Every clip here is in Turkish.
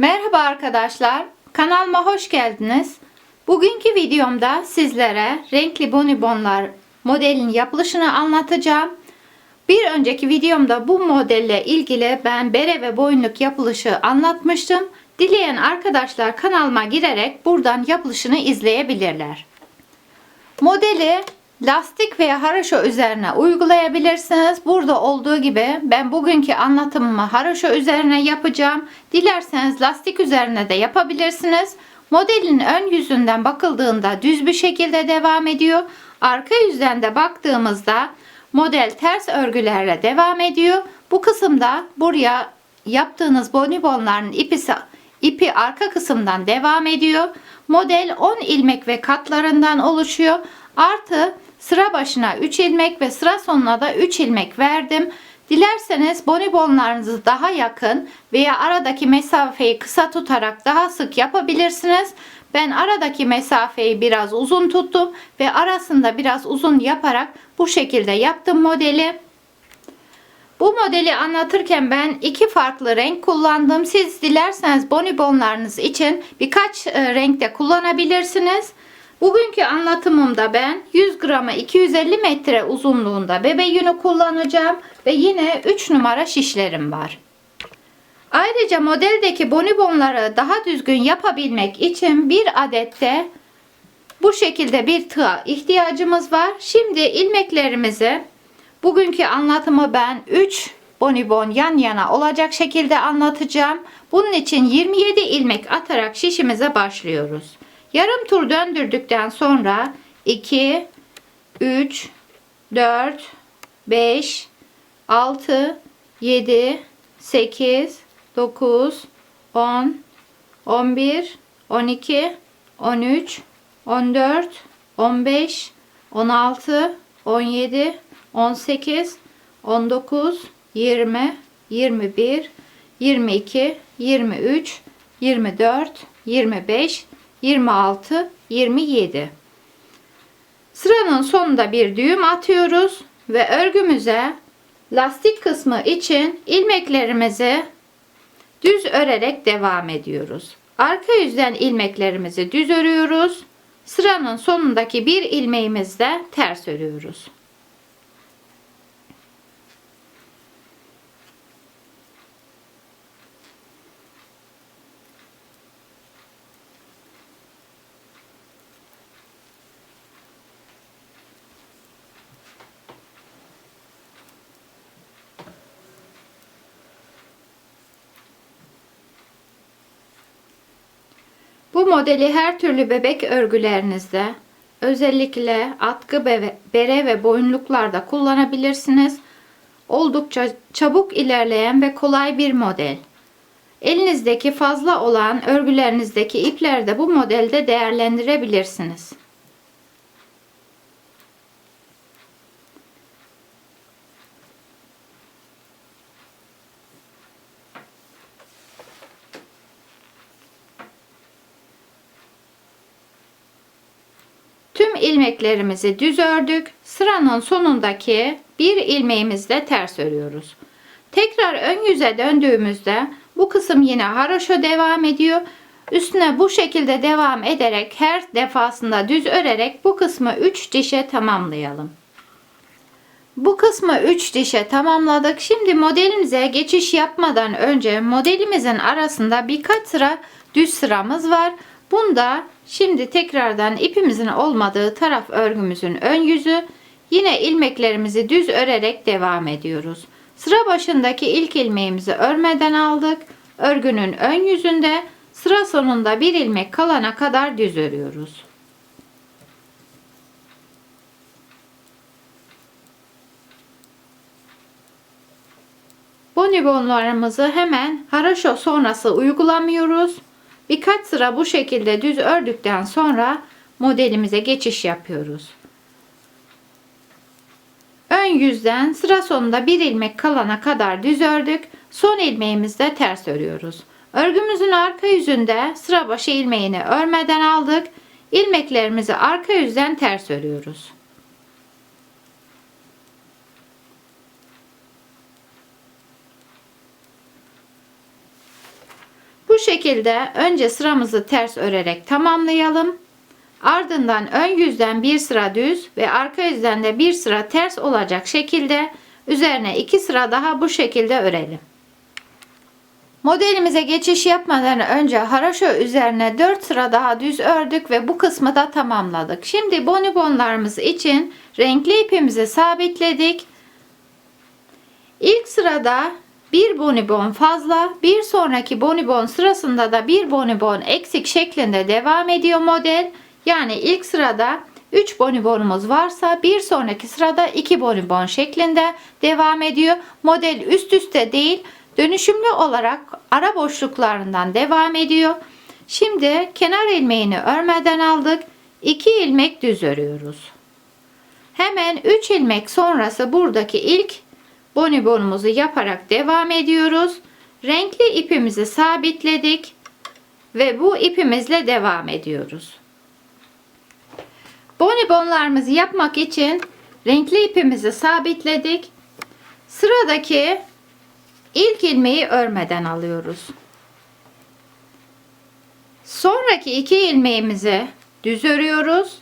Merhaba arkadaşlar, kanalıma hoş geldiniz. Bugünkü videomda sizlere renkli bonibonlar modelin yapılışını anlatacağım. Bir önceki videomda bu modelle ilgili ben bere ve boyunluk yapılışı anlatmıştım. Dileyen arkadaşlar kanalıma girerek buradan yapılışını izleyebilirler. Modeli lastik veya haraşo üzerine uygulayabilirsiniz. Burada olduğu gibi ben bugünkü anlatımımı haraşo üzerine yapacağım. Dilerseniz lastik üzerine de yapabilirsiniz. Modelin ön yüzünden bakıldığında düz bir şekilde devam ediyor. Arka yüzden de baktığımızda model ters örgülerle devam ediyor. Bu kısımda buraya yaptığınız bonibonların ipi, ipi arka kısımdan devam ediyor. Model 10 ilmek ve katlarından oluşuyor. Artı sıra başına 3 ilmek ve sıra sonuna da 3 ilmek verdim. Dilerseniz bonibonlarınızı daha yakın veya aradaki mesafeyi kısa tutarak daha sık yapabilirsiniz. Ben aradaki mesafeyi biraz uzun tuttum ve arasında biraz uzun yaparak bu şekilde yaptım modeli. Bu modeli anlatırken ben iki farklı renk kullandım. Siz dilerseniz bonibonlarınız için birkaç e, renkte kullanabilirsiniz. Bugünkü anlatımımda ben 100 grama 250 metre uzunluğunda bebe yünü kullanacağım ve yine 3 numara şişlerim var. Ayrıca modeldeki bonibonları daha düzgün yapabilmek için bir adette bu şekilde bir tığa ihtiyacımız var. Şimdi ilmeklerimizi bugünkü anlatımı ben 3 bonibon yan yana olacak şekilde anlatacağım. Bunun için 27 ilmek atarak şişimize başlıyoruz. Yarım tur döndürdükten sonra 2, 3, 4, 5, 6, 7, 8, 9, 10, 11, 12, 13, 14, 15, 16, 17, 18, 19, 20, 21, 22, 23, 24, 25, 26, 27. Sıranın sonunda bir düğüm atıyoruz ve örgümüze lastik kısmı için ilmeklerimizi düz örerek devam ediyoruz. Arka yüzden ilmeklerimizi düz örüyoruz. Sıranın sonundaki bir ilmeğimizde ters örüyoruz. Bu modeli her türlü bebek örgülerinizde özellikle atkı bere ve boyunluklarda kullanabilirsiniz. Oldukça çabuk ilerleyen ve kolay bir model. Elinizdeki fazla olan örgülerinizdeki ipleri de bu modelde değerlendirebilirsiniz. Tüm ilmeklerimizi düz ördük. Sıranın sonundaki bir ilmeğimizle ters örüyoruz. Tekrar ön yüze döndüğümüzde bu kısım yine haroşa devam ediyor. Üstüne bu şekilde devam ederek her defasında düz örerek bu kısmı 3 dişe tamamlayalım. Bu kısmı 3 dişe tamamladık. Şimdi modelimize geçiş yapmadan önce modelimizin arasında birkaç sıra düz sıramız var. Bunda şimdi tekrardan ipimizin olmadığı taraf örgümüzün ön yüzü. Yine ilmeklerimizi düz örerek devam ediyoruz. Sıra başındaki ilk ilmeğimizi örmeden aldık. Örgünün ön yüzünde sıra sonunda bir ilmek kalana kadar düz örüyoruz. Bonibonlarımızı hemen haraşo sonrası uygulamıyoruz. Birkaç sıra bu şekilde düz ördükten sonra modelimize geçiş yapıyoruz. Ön yüzden sıra sonunda bir ilmek kalana kadar düz ördük. Son ilmeğimizde ters örüyoruz. Örgümüzün arka yüzünde sıra başı ilmeğini örmeden aldık. İlmeklerimizi arka yüzden ters örüyoruz. Bu şekilde önce sıramızı ters örerek tamamlayalım. Ardından ön yüzden bir sıra düz ve arka yüzden de bir sıra ters olacak şekilde üzerine iki sıra daha bu şekilde örelim. Modelimize geçiş yapmadan önce haraşo üzerine 4 sıra daha düz ördük ve bu kısmı da tamamladık. Şimdi bonibonlarımız için renkli ipimizi sabitledik. İlk sırada bir bonibon fazla, bir sonraki bonibon sırasında da bir bonibon eksik şeklinde devam ediyor model. Yani ilk sırada 3 bonibonumuz varsa bir sonraki sırada 2 bonibon şeklinde devam ediyor. Model üst üste değil, dönüşümlü olarak ara boşluklarından devam ediyor. Şimdi kenar ilmeğini örmeden aldık. 2 ilmek düz örüyoruz. Hemen 3 ilmek sonrası buradaki ilk bonibonumuzu yaparak devam ediyoruz. Renkli ipimizi sabitledik ve bu ipimizle devam ediyoruz. Bonibonlarımızı yapmak için renkli ipimizi sabitledik. Sıradaki ilk ilmeği örmeden alıyoruz. Sonraki iki ilmeğimizi düz örüyoruz.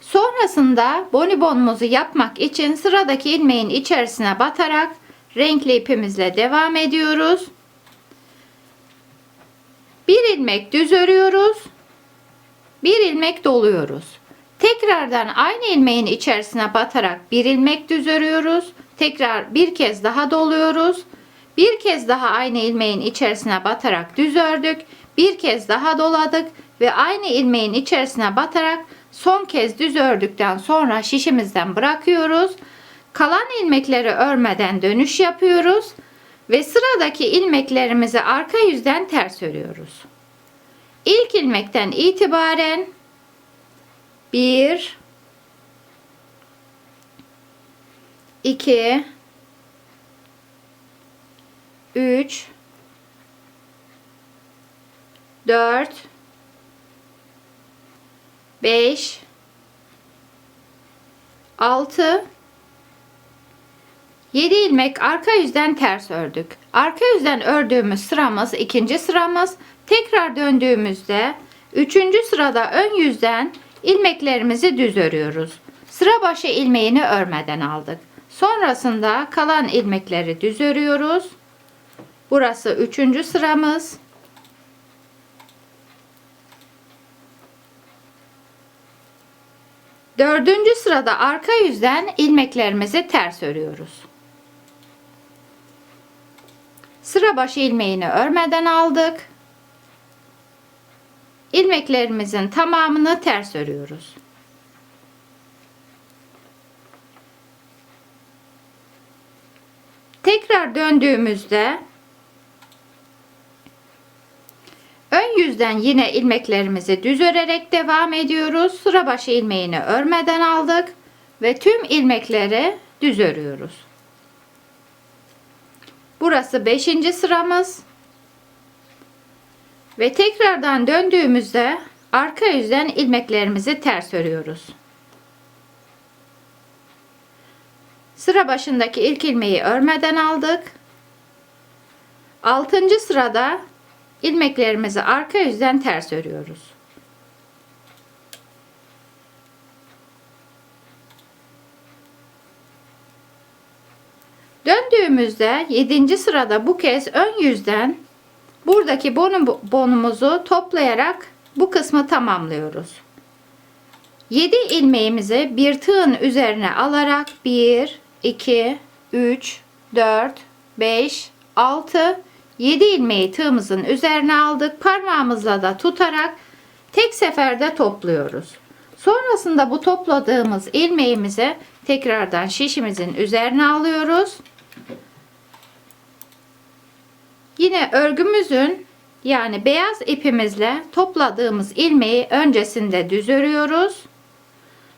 Sonrasında bonibonumuzu yapmak için sıradaki ilmeğin içerisine batarak renkli ipimizle devam ediyoruz. Bir ilmek düz örüyoruz. Bir ilmek doluyoruz. Tekrardan aynı ilmeğin içerisine batarak bir ilmek düz örüyoruz. Tekrar bir kez daha doluyoruz. Bir kez daha aynı ilmeğin içerisine batarak düz ördük. Bir kez daha doladık ve aynı ilmeğin içerisine batarak son kez düz ördükten sonra şişimizden bırakıyoruz. Kalan ilmekleri örmeden dönüş yapıyoruz ve sıradaki ilmeklerimizi arka yüzden ters örüyoruz. İlk ilmekten itibaren 1 2 3 4 5 6 7 ilmek arka yüzden ters ördük. Arka yüzden ördüğümüz sıramız ikinci sıramız. Tekrar döndüğümüzde üçüncü sırada ön yüzden ilmeklerimizi düz örüyoruz. Sıra başı ilmeğini örmeden aldık. Sonrasında kalan ilmekleri düz örüyoruz. Burası üçüncü sıramız. Dördüncü sırada arka yüzden ilmeklerimizi ters örüyoruz. Sıra başı ilmeğini örmeden aldık. İlmeklerimizin tamamını ters örüyoruz. Tekrar döndüğümüzde ön yüzden yine ilmeklerimizi düz örerek devam ediyoruz. Sıra başı ilmeğini örmeden aldık ve tüm ilmekleri düz örüyoruz. Burası 5. sıramız. Ve tekrardan döndüğümüzde arka yüzden ilmeklerimizi ters örüyoruz. Sıra başındaki ilk ilmeği örmeden aldık. 6. sırada ilmeklerimizi arka yüzden ters örüyoruz. Döndüğümüzde 7. sırada bu kez ön yüzden buradaki bonumuzu toplayarak bu kısmı tamamlıyoruz. 7 ilmeğimizi bir tığın üzerine alarak 1 2 3 4 5 6 7 ilmeği tığımızın üzerine aldık. Parmağımızla da tutarak tek seferde topluyoruz. Sonrasında bu topladığımız ilmeğimizi tekrardan şişimizin üzerine alıyoruz. Yine örgümüzün yani beyaz ipimizle topladığımız ilmeği öncesinde düz örüyoruz.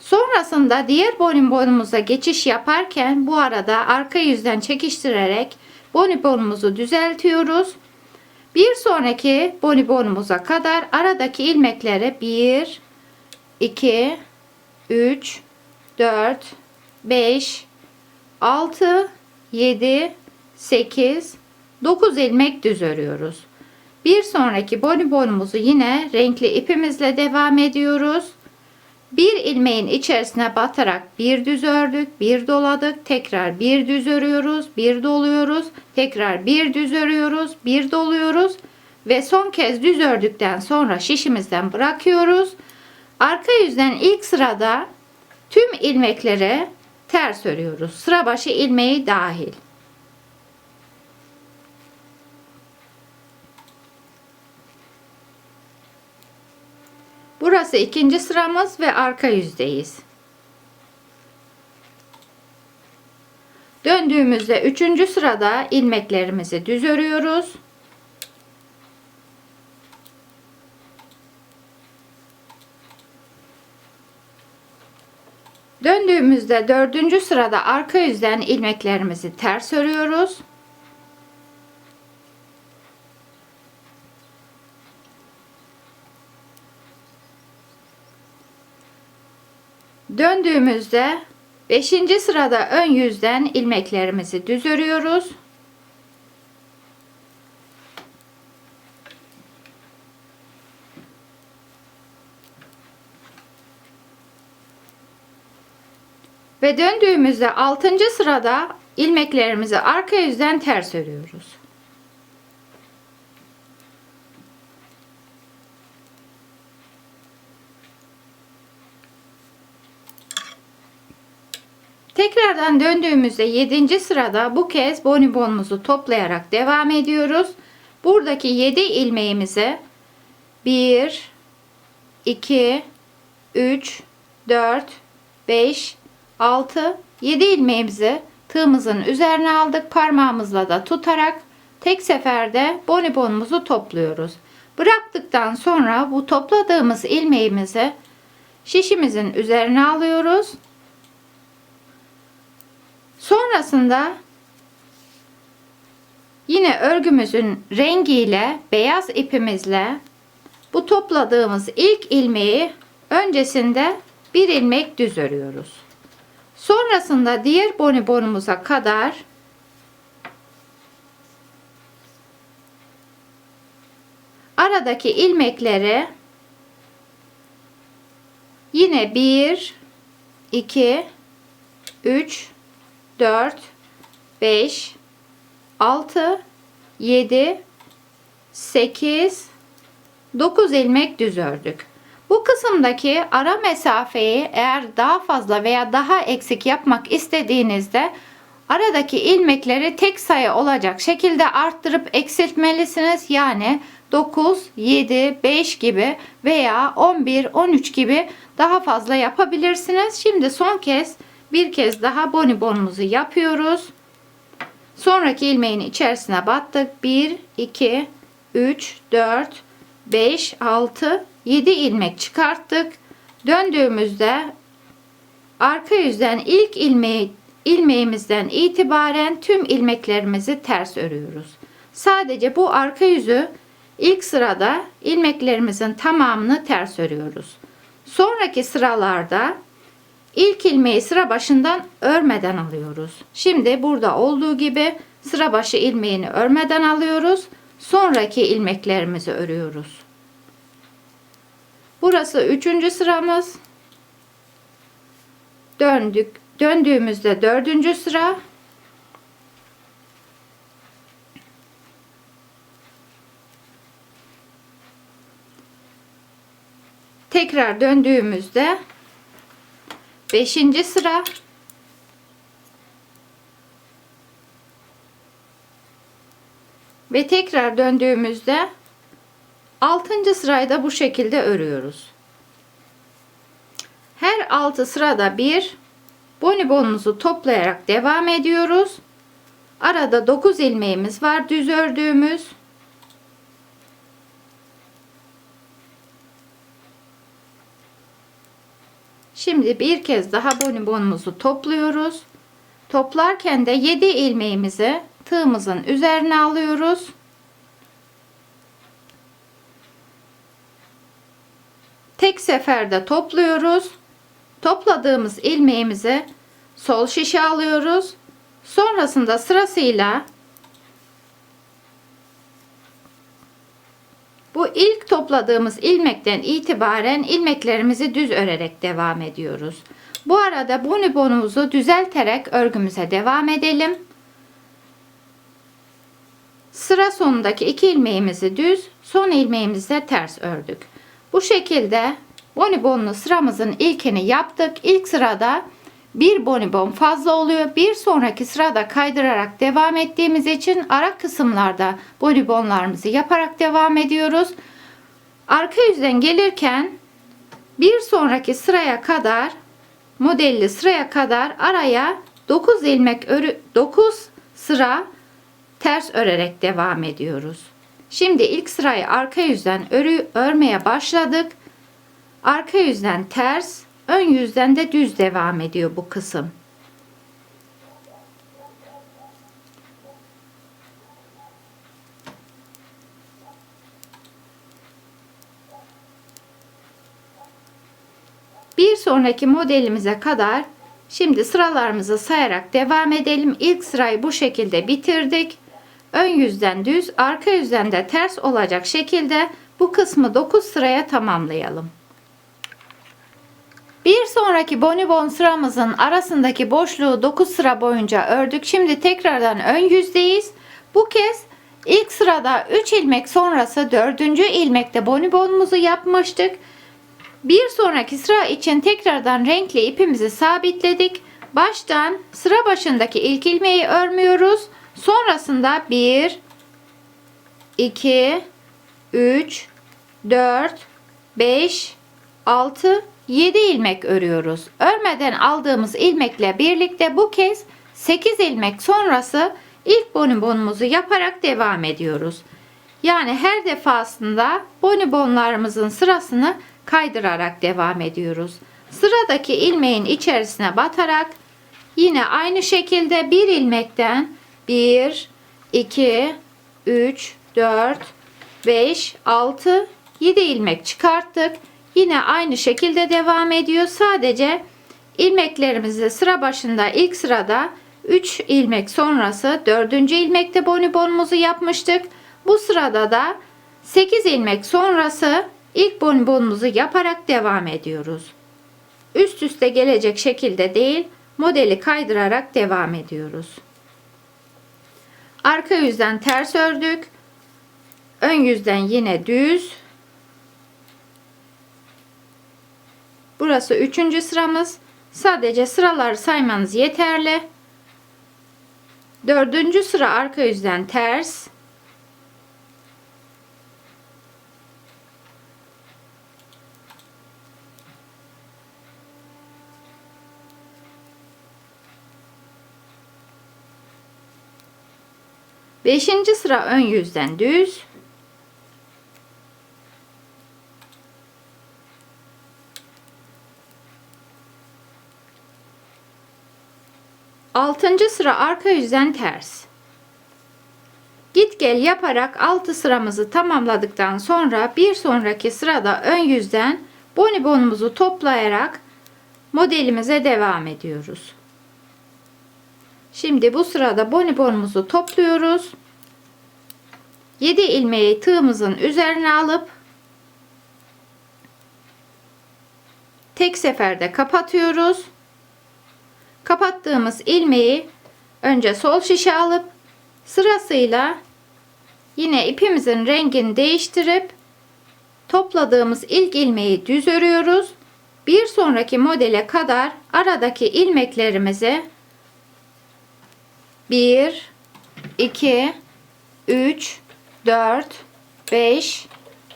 Sonrasında diğer bonibonumuza geçiş yaparken bu arada arka yüzden çekiştirerek bonibonumuzu düzeltiyoruz. Bir sonraki bonibonumuza kadar aradaki ilmekleri 1, 2, 3, 4, 5, 6, 7, 8, 9 ilmek düz örüyoruz. Bir sonraki bonibonumuzu yine renkli ipimizle devam ediyoruz. Bir ilmeğin içerisine batarak bir düz ördük, bir doladık, tekrar bir düz örüyoruz, bir doluyoruz, tekrar bir düz örüyoruz, bir doluyoruz ve son kez düz ördükten sonra şişimizden bırakıyoruz. Arka yüzden ilk sırada tüm ilmekleri ters örüyoruz. Sıra başı ilmeği dahil. Burası ikinci sıramız ve arka yüzdeyiz. Döndüğümüzde üçüncü sırada ilmeklerimizi düz örüyoruz. Döndüğümüzde dördüncü sırada arka yüzden ilmeklerimizi ters örüyoruz. Döndüğümüzde 5. sırada ön yüzden ilmeklerimizi düz örüyoruz. Ve döndüğümüzde 6. sırada ilmeklerimizi arka yüzden ters örüyoruz. Tekrardan döndüğümüzde 7. sırada bu kez bonibonumuzu toplayarak devam ediyoruz. Buradaki 7 ilmeğimizi 1 2 3 4 5 6 7 ilmeğimizi tığımızın üzerine aldık. Parmağımızla da tutarak tek seferde bonibonumuzu topluyoruz. Bıraktıktan sonra bu topladığımız ilmeğimizi şişimizin üzerine alıyoruz Sonrasında yine örgümüzün rengiyle beyaz ipimizle bu topladığımız ilk ilmeği öncesinde bir ilmek düz örüyoruz. Sonrasında diğer bonibonumuza kadar aradaki ilmekleri yine 1 2 3 4, 5, 6, 7, 8, 9 ilmek düz ördük. Bu kısımdaki ara mesafeyi eğer daha fazla veya daha eksik yapmak istediğinizde aradaki ilmekleri tek sayı olacak şekilde arttırıp eksiltmelisiniz. Yani 9, 7, 5 gibi veya 11, 13 gibi daha fazla yapabilirsiniz. Şimdi son kez bir kez daha bonibonumuzu yapıyoruz. Sonraki ilmeğin içerisine battık. 1, 2, 3, 4, 5, 6, 7 ilmek çıkarttık. Döndüğümüzde arka yüzden ilk ilmeği ilmeğimizden itibaren tüm ilmeklerimizi ters örüyoruz. Sadece bu arka yüzü ilk sırada ilmeklerimizin tamamını ters örüyoruz. Sonraki sıralarda İlk ilmeği sıra başından örmeden alıyoruz. Şimdi burada olduğu gibi sıra başı ilmeğini örmeden alıyoruz. Sonraki ilmeklerimizi örüyoruz. Burası üçüncü sıramız. Döndük. Döndüğümüzde dördüncü sıra. Tekrar döndüğümüzde Beşinci sıra ve tekrar döndüğümüzde altıncı sırayı da bu şekilde örüyoruz. Her altı sırada bir bonibonumuzu toplayarak devam ediyoruz. Arada 9 ilmeğimiz var düz ördüğümüz. Şimdi bir kez daha bonibonumuzu topluyoruz. Toplarken de 7 ilmeğimizi tığımızın üzerine alıyoruz. Tek seferde topluyoruz. Topladığımız ilmeğimizi sol şişe alıyoruz. Sonrasında sırasıyla ilk topladığımız ilmekten itibaren ilmeklerimizi düz örerek devam ediyoruz. Bu arada bonibonumuzu düzelterek örgümüze devam edelim. Sıra sonundaki iki ilmeğimizi düz, son ilmeğimizi de ters ördük. Bu şekilde bonibonlu sıramızın ilkini yaptık. İlk sırada bir bonibon fazla oluyor. Bir sonraki sırada kaydırarak devam ettiğimiz için ara kısımlarda bonibonlarımızı yaparak devam ediyoruz. Arka yüzden gelirken bir sonraki sıraya kadar modelli sıraya kadar araya 9 ilmek örü 9 sıra ters örerek devam ediyoruz. Şimdi ilk sırayı arka yüzden örü örmeye başladık. Arka yüzden ters, ön yüzden de düz devam ediyor bu kısım. Bir sonraki modelimize kadar şimdi sıralarımızı sayarak devam edelim. İlk sırayı bu şekilde bitirdik. Ön yüzden düz, arka yüzden de ters olacak şekilde bu kısmı 9 sıraya tamamlayalım. Bir sonraki bonibon sıramızın arasındaki boşluğu 9 sıra boyunca ördük. Şimdi tekrardan ön yüzdeyiz. Bu kez ilk sırada 3 ilmek sonrası 4. ilmekte bonibonumuzu yapmıştık. Bir sonraki sıra için tekrardan renkli ipimizi sabitledik. Baştan sıra başındaki ilk ilmeği örmüyoruz. Sonrasında 1 2 3 4 5 6 7 ilmek örüyoruz. Örmeden aldığımız ilmekle birlikte bu kez 8 ilmek sonrası ilk bonibonumuzu yaparak devam ediyoruz. Yani her defasında bonibonlarımızın sırasını kaydırarak devam ediyoruz. Sıradaki ilmeğin içerisine batarak yine aynı şekilde bir ilmekten 1 2 3 4 5 6 7 ilmek çıkarttık. Yine aynı şekilde devam ediyor. Sadece ilmeklerimizi sıra başında ilk sırada 3 ilmek sonrası 4. ilmekte bonibonumuzu yapmıştık. Bu sırada da 8 ilmek sonrası ilk bonibonumuzu yaparak devam ediyoruz. Üst üste gelecek şekilde değil, modeli kaydırarak devam ediyoruz. Arka yüzden ters ördük. Ön yüzden yine düz. Burası üçüncü sıramız. Sadece sıraları saymanız yeterli. Dördüncü sıra arka yüzden ters. Beşinci sıra ön yüzden düz. Altıncı sıra arka yüzden ters. Git gel yaparak 6 sıramızı tamamladıktan sonra bir sonraki sırada ön yüzden bonibonumuzu toplayarak modelimize devam ediyoruz. Şimdi bu sırada bonibonumuzu topluyoruz. 7 ilmeği tığımızın üzerine alıp tek seferde kapatıyoruz. Kapattığımız ilmeği önce sol şişe alıp sırasıyla yine ipimizin rengini değiştirip topladığımız ilk ilmeği düz örüyoruz. Bir sonraki modele kadar aradaki ilmeklerimizi 1 2 3 4 5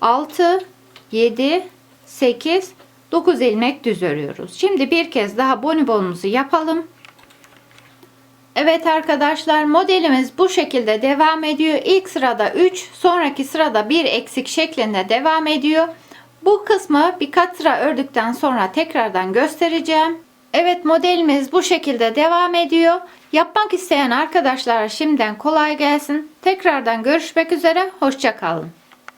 6 7 8 9 ilmek düz örüyoruz. Şimdi bir kez daha bonibonumuzu yapalım. Evet arkadaşlar modelimiz bu şekilde devam ediyor. İlk sırada 3 sonraki sırada 1 eksik şeklinde devam ediyor. Bu kısmı birkaç sıra ördükten sonra tekrardan göstereceğim. Evet modelimiz bu şekilde devam ediyor. Yapmak isteyen arkadaşlara şimdiden kolay gelsin. Tekrardan görüşmek üzere. Hoşçakalın.